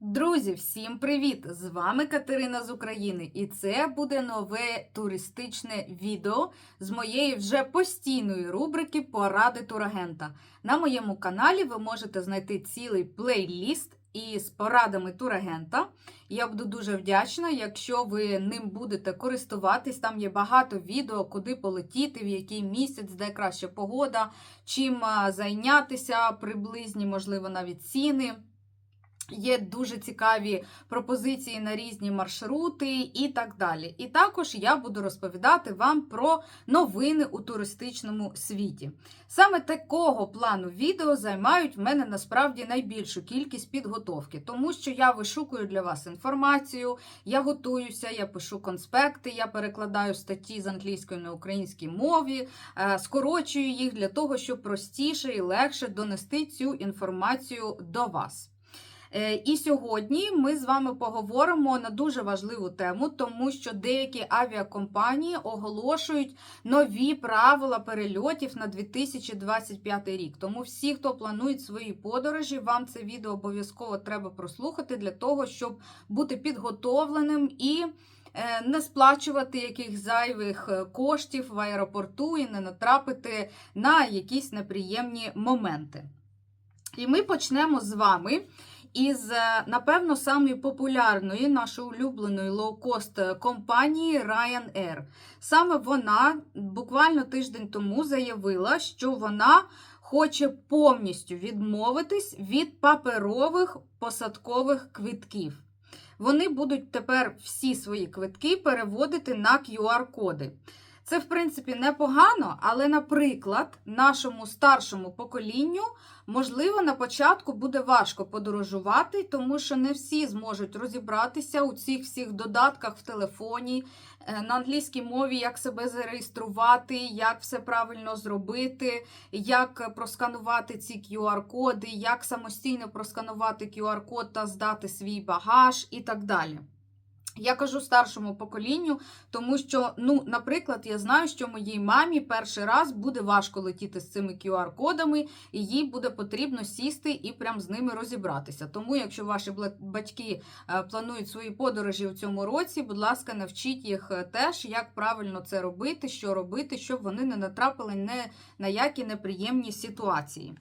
Друзі, всім привіт! З вами Катерина з України, і це буде нове туристичне відео з моєї вже постійної рубрики Поради турагента. На моєму каналі ви можете знайти цілий плейліст із порадами турагента. Я буду дуже вдячна, якщо ви ним будете користуватись. Там є багато відео, куди полетіти, в який місяць, де краща погода, чим зайнятися, приблизні, можливо, навіть ціни. Є дуже цікаві пропозиції на різні маршрути і так далі. І також я буду розповідати вам про новини у туристичному світі. Саме такого плану відео займають в мене насправді найбільшу кількість підготовки, тому що я вишукую для вас інформацію, я готуюся, я пишу конспекти, я перекладаю статті з англійської на українській мові, е, скорочую їх для того, щоб простіше і легше донести цю інформацію до вас. Е, І сьогодні ми з вами поговоримо на дуже важливу тему, тому що деякі авіакомпанії оголошують нові правила перельотів на 2025 рік. Тому всі, хто планують свої подорожі, вам це відео обов'язково треба прослухати для того, щоб бути підготовленим і. е, Не сплачувати яких зайвих е, коштів в аеропорту і не натрапити на якісь неприємні моменти. І ми почнемо з вами із, е, напевно, самої популярної нашої улюбленої лоукост компанії Ryanair. Саме вона буквально тиждень тому заявила, що вона хоче повністю відмовитись від паперових посадкових квитків. Вони будуть тепер всі свої квитки переводити на QR-коди. Це, в принципі, непогано, але, наприклад, нашому старшому поколінню, можливо, на початку буде важко подорожувати, тому що не всі зможуть розібратися у цих всіх додатках в телефоні, е, на англійській мові, як себе зареєструвати, як все правильно зробити, як просканувати ці QR-коди, як самостійно просканувати QR-код та здати свій багаж і так далі. Я кажу старшому поколінню, тому що, ну, наприклад, я знаю, що моїй мамі перший раз буде важко летіти з цими QR-кодами, і їй буде потрібно сісти і прям з ними розібратися. Тому, якщо ваші батьки е, планують свої подорожі у цьому році, будь ласка, навчіть їх е, теж, як правильно це робити, що робити, щоб вони не натрапили не на які неприємні ситуації.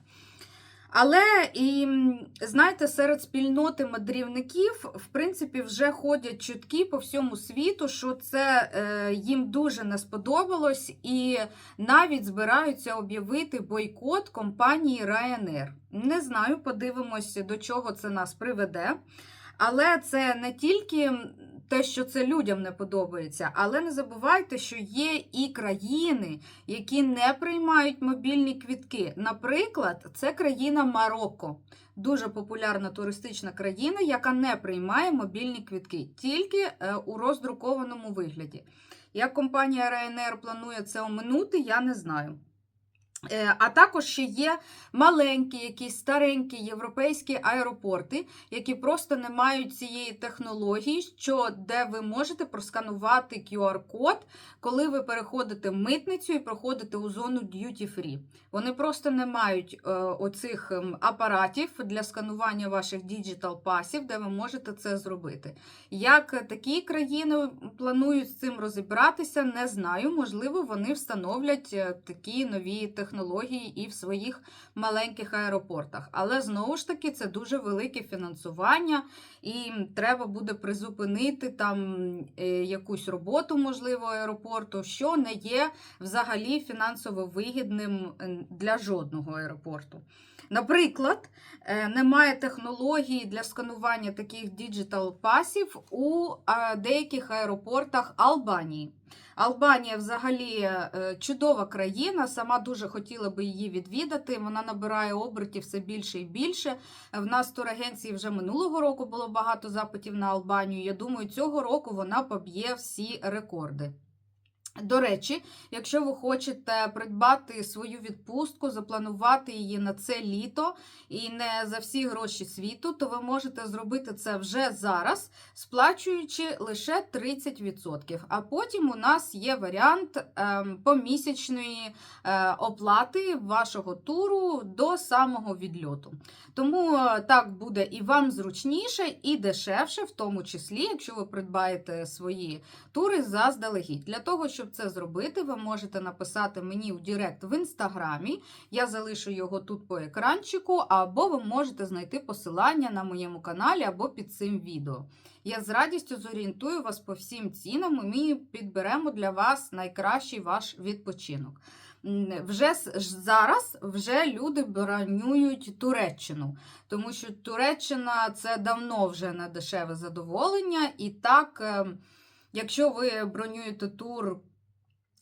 Але і знаєте, серед спільноти мандрівників, в принципі, вже ходять чутки по всьому світу, що це е, їм дуже не сподобалось, і навіть збираються об'явити бойкот компанії Ryanair. Не знаю, подивимось, до чого це нас приведе. Але це не тільки те, що це людям не подобається, але не забувайте, що є і країни, які не приймають мобільні квітки. Наприклад, це країна Марокко. Дуже популярна туристична країна, яка не приймає мобільні квітки, тільки е, у роздрукованому вигляді. Як компанія Ryanair планує це оминути, я не знаю. Е, А також ще є маленькі, якісь старенькі європейські аеропорти, які просто не мають цієї технології, що де ви можете просканувати QR-код, коли ви переходите митницю і проходите у зону duty free. Вони просто не мають е, оцих ем, апаратів для сканування ваших діджитал пасів, де ви можете це зробити. Як такі країни планують з цим розібратися, не знаю. Можливо, вони встановлять е, такі нові технології і в своїх маленьких аеропортах. Але знову ж таки, це дуже велике фінансування, і треба буде призупинити там е, якусь роботу, можливо, аеропорту, що не є взагалі фінансово вигідним для жодного аеропорту. Наприклад, е, немає технології для сканування таких діджитал пасів у деяких аеропортах Албанії. Албанія взагалі е, чудова країна, сама дуже хотіла би її відвідати. Вона набирає обертів все більше і більше. В нас турагенції вже минулого року було багато запитів на Албанію. Я думаю, цього року вона поб'є всі рекорди. До речі, якщо ви хочете придбати свою відпустку, запланувати її на це літо і не за всі гроші світу, то ви можете зробити це вже зараз, сплачуючи лише 30%. А потім у нас є варіант ем, помісячної е, оплати вашого туру до самого відльоту. Тому е, так буде і вам зручніше, і дешевше, в тому числі, якщо ви придбаєте свої тури заздалегідь. Для того, щоб це зробити, ви можете написати мені у Директ в інстаграмі. Я залишу його тут по екранчику, або ви можете знайти посилання на моєму каналі або під цим відео. Я з радістю зорієнтую вас по всім цінам, і ми підберемо для вас найкращий ваш відпочинок. Вже зараз вже люди бронюють Туреччину, тому що Туреччина це давно вже не дешеве задоволення. І так, ем, якщо ви бронюєте тур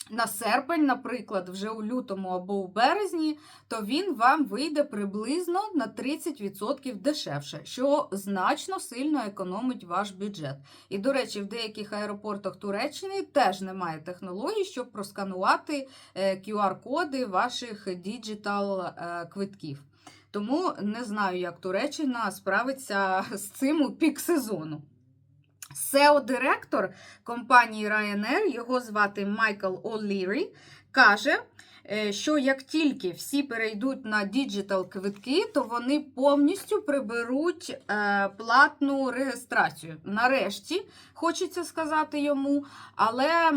на серпень, наприклад, вже у лютому або у березні, то він вам вийде приблизно на 30% дешевше, що значно сильно економить ваш бюджет. І, до речі, в деяких аеропортах Туреччини теж немає технологій, щоб просканувати е, QR-коди ваших діджитал е, квитків. Тому не знаю, як Туреччина справиться з цим у пік сезону. SEO-директор компанії Ryanair, його звати Майкл О'Лірі, каже, е, що як тільки всі перейдуть на діджитал квитки, то вони повністю приберуть е, платну реєстрацію. Нарешті, хочеться сказати йому. Але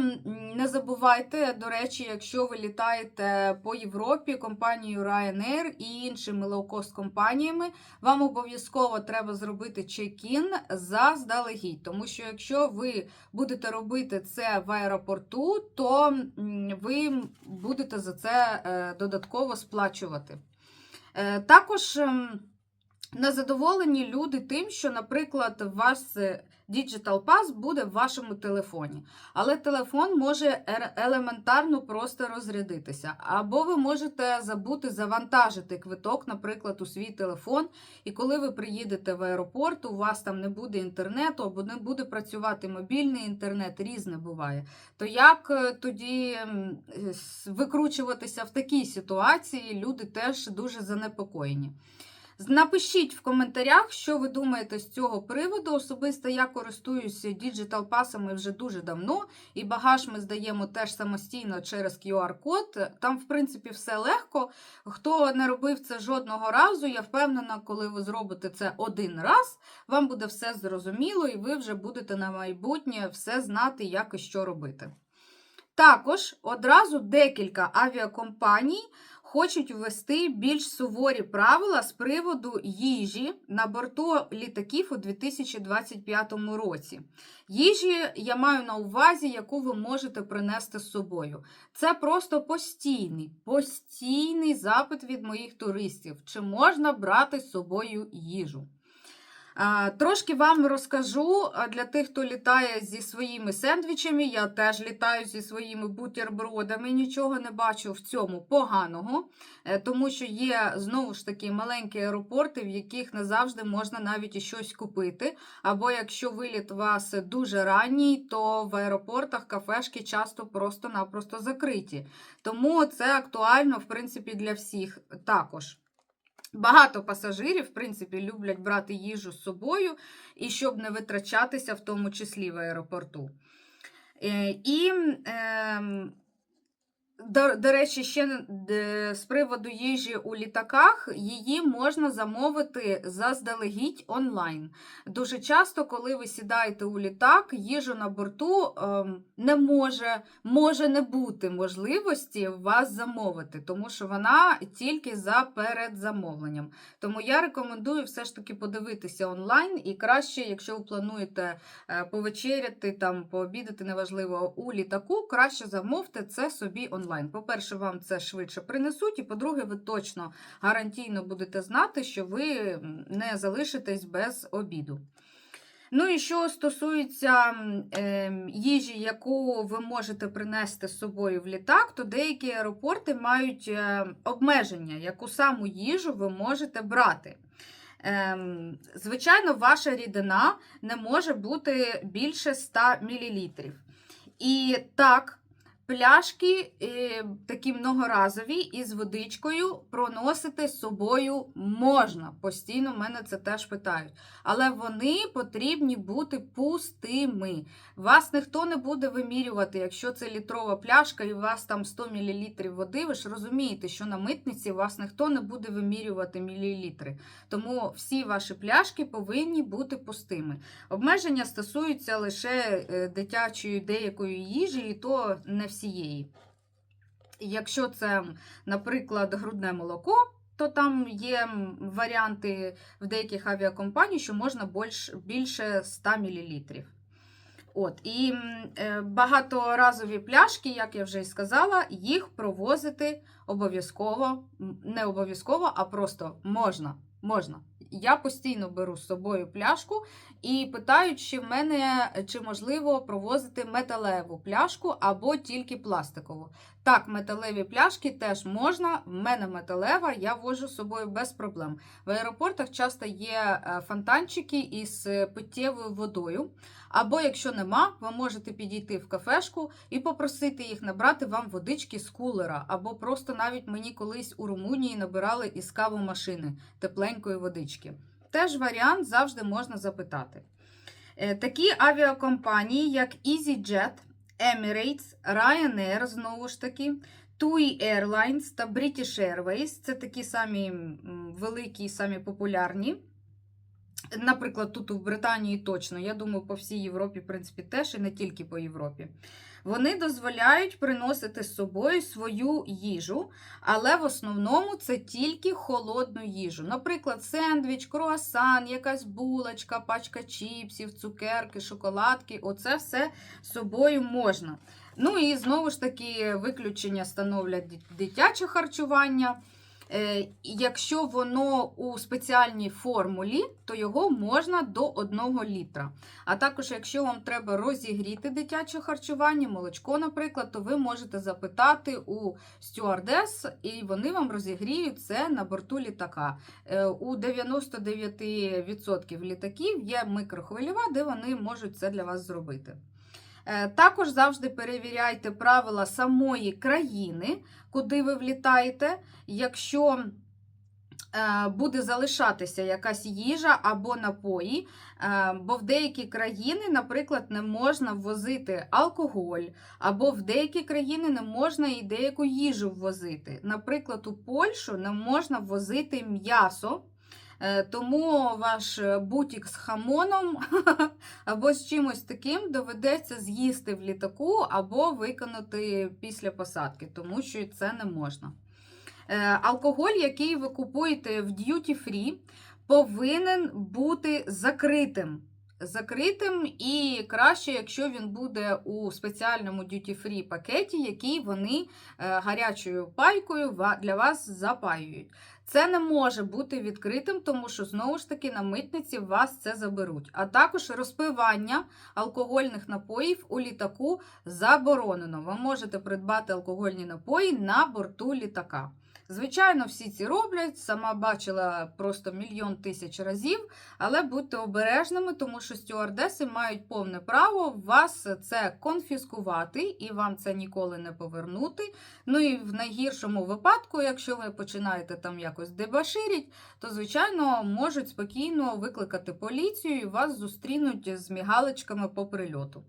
не забувайте, до речі, якщо ви літаєте по Європі компанією Ryanair і іншими лоукост компаніями, вам обов'язково треба зробити чек-ін заздалегідь. Тому що якщо ви будете робити це в аеропорту, то ви будете за це е, додатково сплачувати. Е, Також ем, незадоволені люди тим, що, наприклад, вас е, Digital Pass буде в вашому телефоні. Але телефон може елементарно просто розрядитися. Або ви можете забути завантажити квиток, наприклад, у свій телефон. І коли ви приїдете в аеропорт, у вас там не буде інтернету, або не буде працювати мобільний інтернет, різне буває. То як е, тоді е, викручуватися в такій ситуації, люди теж дуже занепокоєні. Напишіть в коментарях, що ви думаєте з цього приводу. Особисто я користуюся діджитал пасами вже дуже давно, і багаж ми здаємо теж самостійно через QR-код. Там, в принципі, все легко. Хто не робив це жодного разу, я впевнена, коли ви зробите це один раз, вам буде все зрозуміло, і ви вже будете на майбутнє все знати, як і що робити. Також одразу декілька авіакомпаній хочуть ввести більш суворі правила з приводу їжі на борту літаків у 2025 році. Їжі я маю на увазі, яку ви можете принести з собою. Це просто постійний, постійний запит від моїх туристів, чи можна брати з собою їжу. А, Трошки вам розкажу для тих, хто літає зі своїми сендвічами. Я теж літаю зі своїми бутербродами. Нічого не бачу в цьому поганого, е, тому що є знову ж таки маленькі аеропорти, в яких не завжди можна навіть і щось купити. Або якщо виліт у вас дуже ранній, то в аеропортах кафешки часто просто-напросто закриті. Тому це актуально, в принципі, для всіх також. Багато пасажирів, в принципі, люблять брати їжу з собою, і щоб не витрачатися, в тому числі в аеропорту. Е, І, ем, до, до речі, ще з приводу їжі у літаках, її можна замовити заздалегідь онлайн. Дуже часто, коли ви сідаєте у літак, їжу на борту ем, не може, може не бути можливості вас замовити, тому що вона тільки за передзамовленням. Тому я рекомендую все ж таки подивитися онлайн і краще, якщо ви плануєте е, повечеряти, там, пообідати, неважливо, у літаку, краще замовте це собі онлайн. По-перше, вам це швидше принесуть, і по-друге, ви точно гарантійно будете знати, що ви не залишитесь без обіду. Ну і що стосується ем, їжі, яку ви можете принести з собою в літак, то деякі аеропорти мають е, обмеження, яку саму їжу ви можете брати. Ем, Звичайно, ваша рідина не може бути більше 100 мл. І так, Пляшки е, такі многоразові із водичкою проносити з собою можна. Постійно мене це теж питають. Але вони потрібні бути пустими. Вас ніхто не буде вимірювати, якщо це літрова пляшка і у вас там 100 мл води. Ви ж розумієте, що на митниці вас ніхто не буде вимірювати мілілітри. Тому всі ваші пляшки повинні бути пустими. Обмеження стосуються лише е, дитячої деякої їжі, і то не всієї. Якщо це, наприклад, грудне молоко, то там є варіанти в деяких авіакомпаній, що можна більш, більше 100 мл. От, і е, багаторазові пляшки, як я вже й сказала, їх провозити обов'язково, не обов'язково, а просто можна. можна. Я постійно беру з собою пляшку і питають, чи в мене чи можливо провозити металеву пляшку або тільки пластикову. Так, металеві пляшки теж можна. В мене металева, я вожу з собою без проблем. В аеропортах часто є е, фонтанчики із е, питтєвою водою. Або, якщо нема, ви можете підійти в кафешку і попросити їх набрати вам водички з кулера. Або просто навіть мені колись у Румунії набирали із кавомашини тепленької водички. Теж варіант завжди можна запитати. Е, Такі авіакомпанії, як EasyJet, Emirates, Ryanair, знову ж таки, TUI Airlines та British Airways це такі самі великі і самі популярні. Наприклад, тут у Британії точно, я думаю, по всій Європі, в принципі, теж і не тільки по Європі. Вони дозволяють приносити з собою свою їжу, але в основному це тільки холодну їжу. Наприклад, сендвіч, круасан, якась булочка, пачка чіпсів, цукерки, шоколадки оце все з собою можна. Ну і знову ж таки, виключення становлять дитяче харчування. Е, Якщо воно у спеціальній формулі, то його можна до 1 літра. А також, якщо вам треба розігріти дитяче харчування, молочко, наприклад, то ви можете запитати у стюардес, і вони вам розігріють це на борту літака. Е, У 99% літаків є микрохвильова, де вони можуть це для вас зробити. Е, Також завжди перевіряйте правила самої країни, куди ви влітаєте. Якщо е, буде залишатися якась їжа або напої, е, бо в деякі країни, наприклад, не можна ввозити алкоголь, або в деякі країни не можна і деяку їжу ввозити. Наприклад, у Польщу не можна ввозити м'ясо. Е, Тому ваш е, бутік з хамоном або з чимось таким доведеться з'їсти в літаку або виконати після посадки, тому що це не можна. Е, Алкоголь, який ви купуєте в duty free, повинен бути закритим. Закритим і краще, якщо він буде у спеціальному duty-free пакеті, який вони гарячою пайкою для вас запаюють. Це не може бути відкритим, тому що знову ж таки на митниці вас це заберуть. А також розпивання алкогольних напоїв у літаку заборонено. Ви можете придбати алкогольні напої на борту літака. Звичайно, всі ці роблять, сама бачила просто мільйон тисяч разів, але будьте обережними, тому що стюардеси мають повне право вас це конфіскувати і вам це ніколи не повернути. Ну і в найгіршому випадку, якщо ви починаєте там якось дебаширіть, то звичайно можуть спокійно викликати поліцію і вас зустрінуть з мігалочками по прильоту.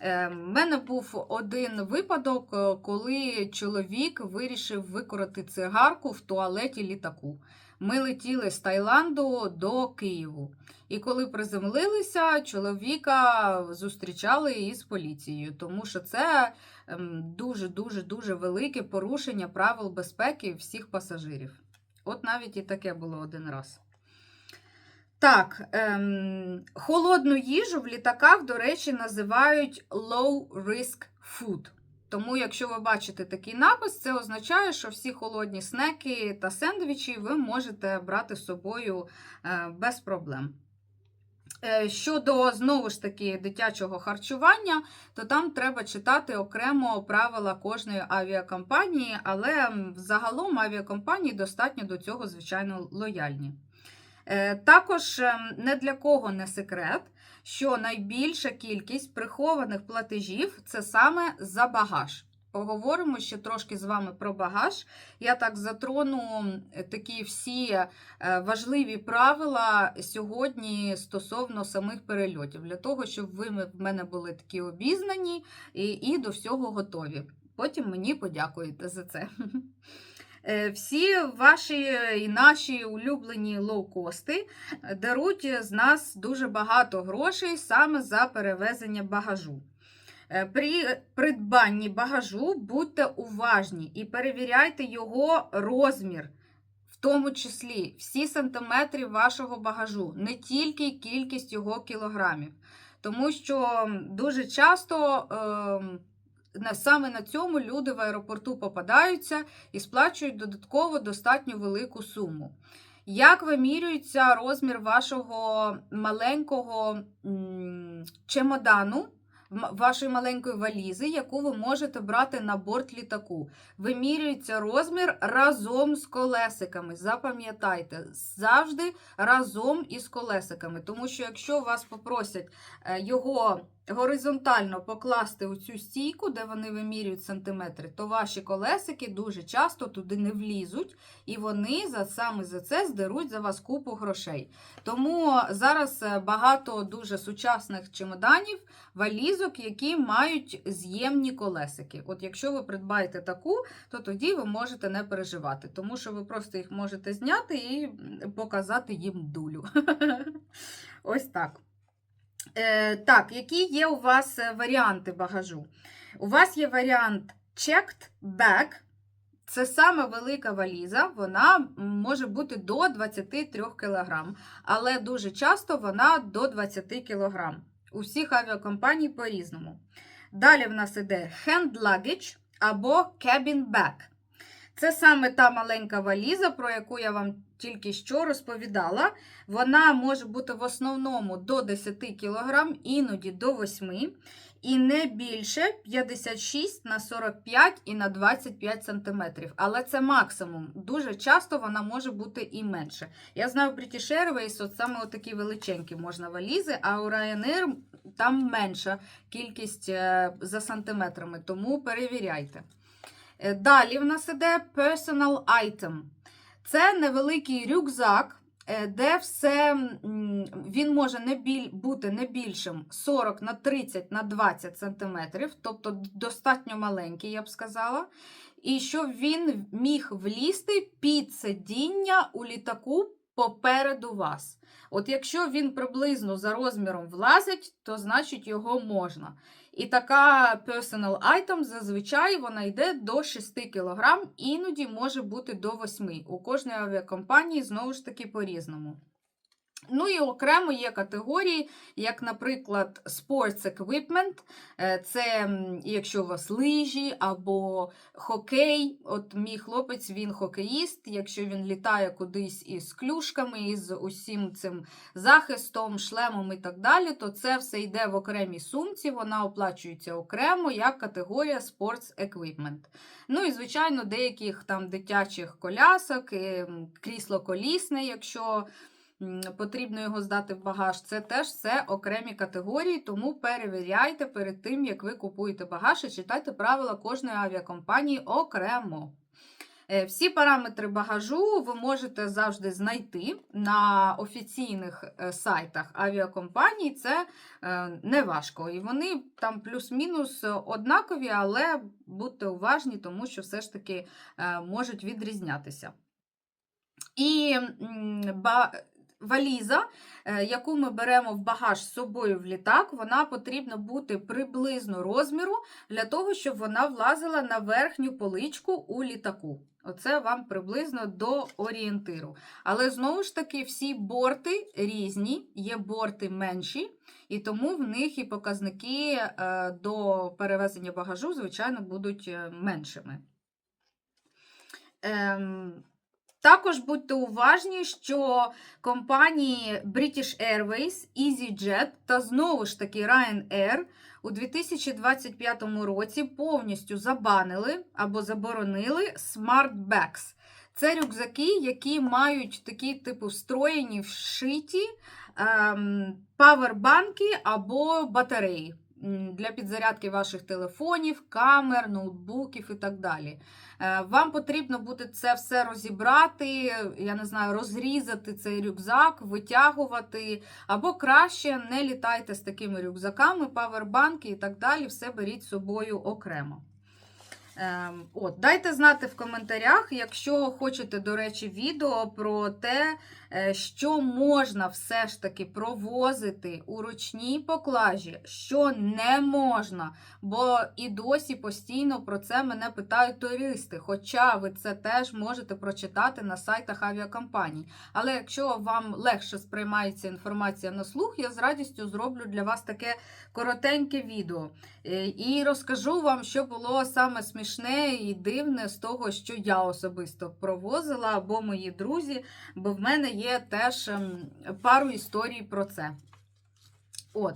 У мене був один випадок, е, коли чоловік вирішив викорити цигарку в туалеті літаку. Ми летіли з Таїланду до Києву. І коли приземлилися, чоловіка зустрічали із поліцією, тому що це дуже дуже дуже велике порушення правил безпеки всіх пасажирів. От навіть і таке було один раз. Так, ем, холодну їжу в літаках, до речі, називають low risk food. Тому, якщо ви бачите такий напис, це означає, що всі холодні снеки та сендвічі ви можете брати з собою е, без проблем. Е, Щодо знову ж таки дитячого харчування, то там треба читати окремо правила кожної авіакомпанії, але загалом авіакомпанії достатньо до цього, звичайно, лояльні. Е, Також ем, не для кого не секрет, що найбільша кількість прихованих платежів це саме за багаж. поговоримо ще трошки з вами про багаж. Я так затрону такі всі е, важливі правила сьогодні стосовно самих перельотів, для того, щоб ви в мене були такі обізнані і, і до всього готові. Потім мені подякуєте за це. Е, Всі ваші і наші улюблені лоукости даруть з нас дуже багато грошей саме за перевезення багажу. Е, При придбанні багажу будьте уважні і перевіряйте його розмір, в тому числі всі сантиметри вашого багажу, не тільки кількість його кілограмів. Тому що дуже часто на- саме на цьому люди в аеропорту попадаються і сплачують додатково достатньо велику суму. Як вимірюється розмір вашого маленького чемодану, вашої маленької валізи, яку ви можете брати на борт літаку? Вимірюється розмір разом з колесиками. Запам'ятайте, завжди разом із колесиками. Тому що якщо вас попросять е, його горизонтально покласти у цю стійку, де вони вимірюють сантиметри, то ваші колесики дуже часто туди не влізуть, і вони за саме за це здеруть за вас купу грошей. Тому зараз е, багато дуже сучасних чемоданів, валізок, які мають з'ємні колесики. От якщо ви придбаєте таку, то тоді ви можете не переживати, тому що ви просто їх можете зняти і показати їм дулю. Ось так. Е, так, які є у вас е, варіанти багажу? У вас є варіант checked bag. Це саме велика валіза, вона може бути до 23 кг, але дуже часто вона до 20 кг. У всіх авіакомпаній по-різному. Далі в нас іде hand luggage або cabin bag. Це саме та маленька валіза, про яку я вам тільки що розповідала. Вона може бути в основному до 10 кг, іноді до 8 і не більше 56 на 45 і на 25 см. Але це максимум. Дуже часто вона може бути і менше. Я знаю, в British Airways от саме такі величенькі можна валізи, а у Ryanair там менша кількість е, за сантиметрами, тому перевіряйте. Е, Далі в нас іде personal item. Це невеликий рюкзак, е, де все він може не біль, бути не більшим 40 на 30 на 20 см, тобто достатньо маленький, я б сказала. І щоб він міг влізти під сидіння у літаку попереду вас. От якщо він приблизно за розміром влазить, то значить його можна. І така personal item зазвичай вона йде до 6 кг, іноді може бути до 8 У кожної авіакомпанії знову ж таки по-різному. Ну і окремо є категорії, як, наприклад, Sports Equipment. Е, Це якщо у вас лижі або хокей. От мій хлопець він хокеїст. Якщо він літає кудись із клюшками, із усім цим захистом, шлемом і так далі, то це все йде в окремій сумці, вона оплачується окремо як категорія Sports Equipment. Ну і, звичайно, деяких там дитячих колясок, ем, крісло колісне, якщо потрібно його здати в багаж. Це теж все окремі категорії, тому перевіряйте перед тим, як ви купуєте багаж і читайте правила кожної авіакомпанії окремо. Е, Всі параметри багажу ви можете завжди знайти на офіційних е, сайтах авіакомпаній. Це е, не важко. І вони там плюс-мінус однакові, але будьте уважні, тому що все ж таки можуть відрізнятися. І валіза, е, яку ми беремо в багаж з собою в літак, вона потрібна бути приблизно розміру для того, щоб вона влазила на верхню поличку у літаку. Оце вам приблизно до орієнтиру. Але знову ж таки, всі борти різні, є борти менші, і тому в них і показники е, до перевезення багажу, звичайно, будуть е, меншими. Ем, також будьте уважні, що компанії British Airways, EasyJet та знову ж таки Ryanair у 2025 році повністю забанили або заборонили Smart Bags. Це рюкзаки, які мають такі типу встроєні, вшиті ем, павербанки або батареї. Для підзарядки ваших телефонів, камер, ноутбуків і так далі. Е, Вам потрібно буде це все розібрати, я не знаю, розрізати цей рюкзак, витягувати, або краще не літайте з такими рюкзаками, павербанки і так далі. Все беріть з собою окремо. Ем, От, дайте знати в коментарях, якщо хочете, до речі, відео про те, е, що можна все ж таки провозити у ручній поклажі, що не можна. Бо і досі постійно про це мене питають туристи. Хоча ви це теж можете прочитати на сайтах авіакомпаній. Але якщо вам легше сприймається інформація на слух, я з радістю зроблю для вас таке коротеньке відео. Е, І розкажу вам, що було саме смішне і дивне з того, що я особисто провозила, або мої друзі, бо в мене є теж ем, пару історій про це. От.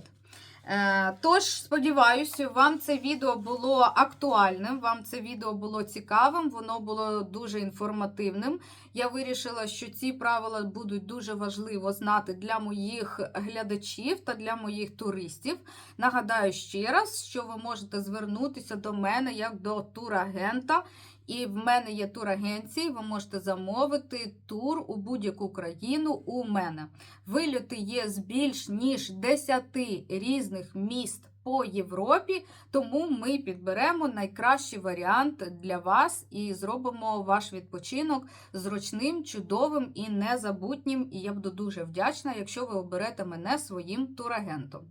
Е, Тож, сподіваюся, вам це відео було актуальним, вам це відео було цікавим, воно було дуже інформативним. Я вирішила, що ці правила будуть дуже важливо знати для моїх глядачів та для моїх туристів. Нагадаю ще раз, що ви можете звернутися до мене як до турагента. І в мене є турагенції, ви можете замовити тур у будь-яку країну у мене. Вильоти є з більш ніж 10 різних міст по Європі, тому ми підберемо найкращий варіант для вас і зробимо ваш відпочинок зручним, чудовим і незабутнім. І я буду дуже вдячна, якщо ви оберете мене своїм турагентом.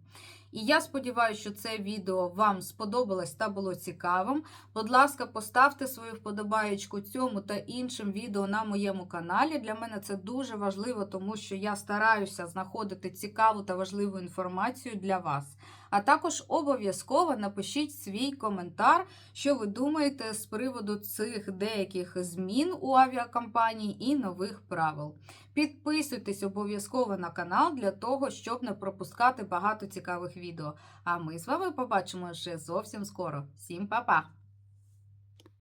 І я сподіваюся, що це відео вам сподобалось та було цікавим. Будь ласка, поставте свою вподобаєчку цьому та іншим відео на моєму каналі. Для мене це дуже важливо, тому що я стараюся знаходити цікаву та важливу інформацію для вас. А також обов'язково напишіть свій коментар, що ви думаєте з приводу цих деяких змін у авіакомпанії і нових правил. Підписуйтесь обов'язково на канал для того, щоб не пропускати багато цікавих відео. А ми з вами побачимо вже зовсім скоро. Всім па-па!